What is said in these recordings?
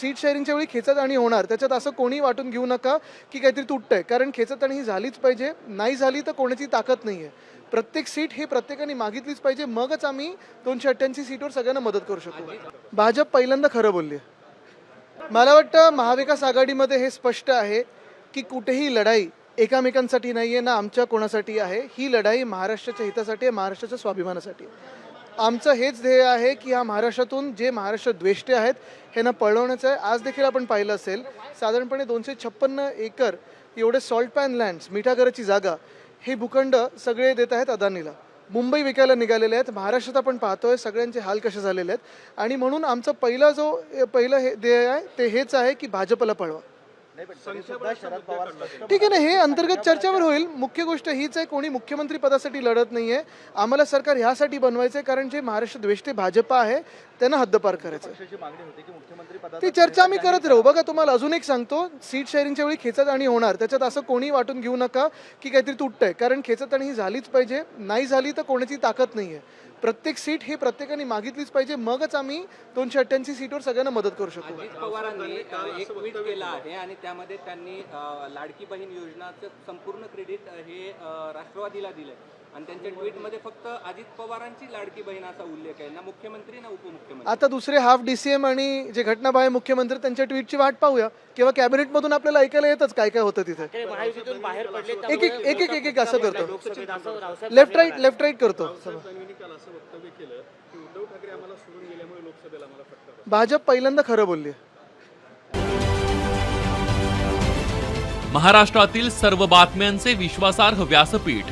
Seat शेअरिंगच्या वेळी खेचत आणि होणार. त्याच्यात असं कोणी वाटून घेऊ नका की काहीतरी तुटतंय. कारण खेचत आणि ही झालीच पाहिजे. नाही झाली तर कोणाची ताकद नाही आहे प्रत्येक सीट ही प्रत्येकाने मागितलीच पाहिजे. मगच आम्ही दोनशे अठ्ठ्याऐंशी सीटवर सगळ्यांना मदत करू शकू. भाजप पहिल्यांदा खरं बोलली मला वाटतं महाविकास आघाडीमध्ये हे स्पष्ट आहे की कुठेही लढाई एकामेकांसाठी नाही आहे ना आमच्या कोणासाठी आहे. ही लढाई महाराष्ट्राच्या हितासाठी आहे महाराष्ट्राच्या स्वाभिमानासाठी आहे. आमचं हेच ध्येय आहे की ह्या महाराष्ट्रातून जे महाराष्ट्र द्वेष्टे आहेत ह्यांना पळवण्याचं आहे. आज देखील आपण पाहिलं असेल साधारणपणे दोनशे छप्पन्न एकर एवढे सॉल्ट पॅन लँड्स मिठागराची जागा हे भूखंड सगळे देत आहेत अदानीला. मुंबई विकायला निघालेले आहेत. महाराष्ट्रात आपण पाहतोय सगळ्यांचे हाल कसे झालेले आहेत. आणि म्हणून आमचा पहिला जो पहिलं हे ध्येय आहे ते हेच आहे की भाजपला पळवा. ठीक आहे ना हे अंतर्गत चर्चेवर होईल. मुख्य गोष्ट हीच आहे कोणी मुख्यमंत्री पदासाठी लढत नाहीये. आम्हाला सरकार ह्यासाठी बनवायचंय कारण जे महाराष्ट्र द्वेष्टे भाजप आहे त्यांना हद्दपार करायचं ती चर्चा आम्ही करत राहू. बघा तुम्हाला अजून एक सांगतो. सीट शेअरिंगच्या वेळी खेचत आणि होणार. त्याच्यात असं कोणी वाटून घेऊ नका की काहीतरी तुटतंय. कारण खेचत आणि ही झालीच पाहिजे. नाही झाली तर कोणाची ताकद नाही आहे प्रत्येक सीट ही प्रत्येकाने मागितलीच पाहिजे. मगच आम्ही दोनशे अठ्ठ्याऐंशी सीटवर सगळ्यांना मदत करू शकू. अजित पवारांनी अ, एक ट्विट केलं आहे आणि त्यामध्ये त्यांनी अ, लाडकी बहीण योजनाचं संपूर्ण क्रेडिट हे अ, राष्ट्रवादीला दिलंय. आणि त्यांच्या ट्विटमध्ये फक्त अजित पवारांची लाडकी बहीण असा उल्लेख आहे. ना मुख्यमंत्री ना उपमुख्यमंत्री. आता दुसरे हाफ डीसीएम आणि जे घटनाबाह्य मुख्यमंत्री त्यांच्या ट्विटची वाट पाहूया. किंवा कॅबिनेटमधून आपल्याला ऐकायला येतच काय काय होतं तिथे. महायुतीतून बाहेर पडले एक एक एक एक एक एक असं करतो. लोकसभेत असं Raosaheb left right left right करतो भाजप पहिल्यांदा खरं बोलली. महाराष्ट्रातील सर्व बातम्यांचे विश्वासार्ह व्यासपीठ.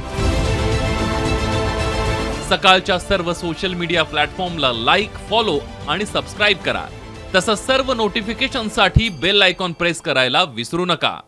सकाळच्या सर्व सोशल मीडिया प्लॅटफॉर्मला लाईक फॉलो आणि सबस्क्राईब करा. तसंच सर्व नोटिफिकेशनसाठी बेल आयकॉन प्रेस करायला विसरू नका.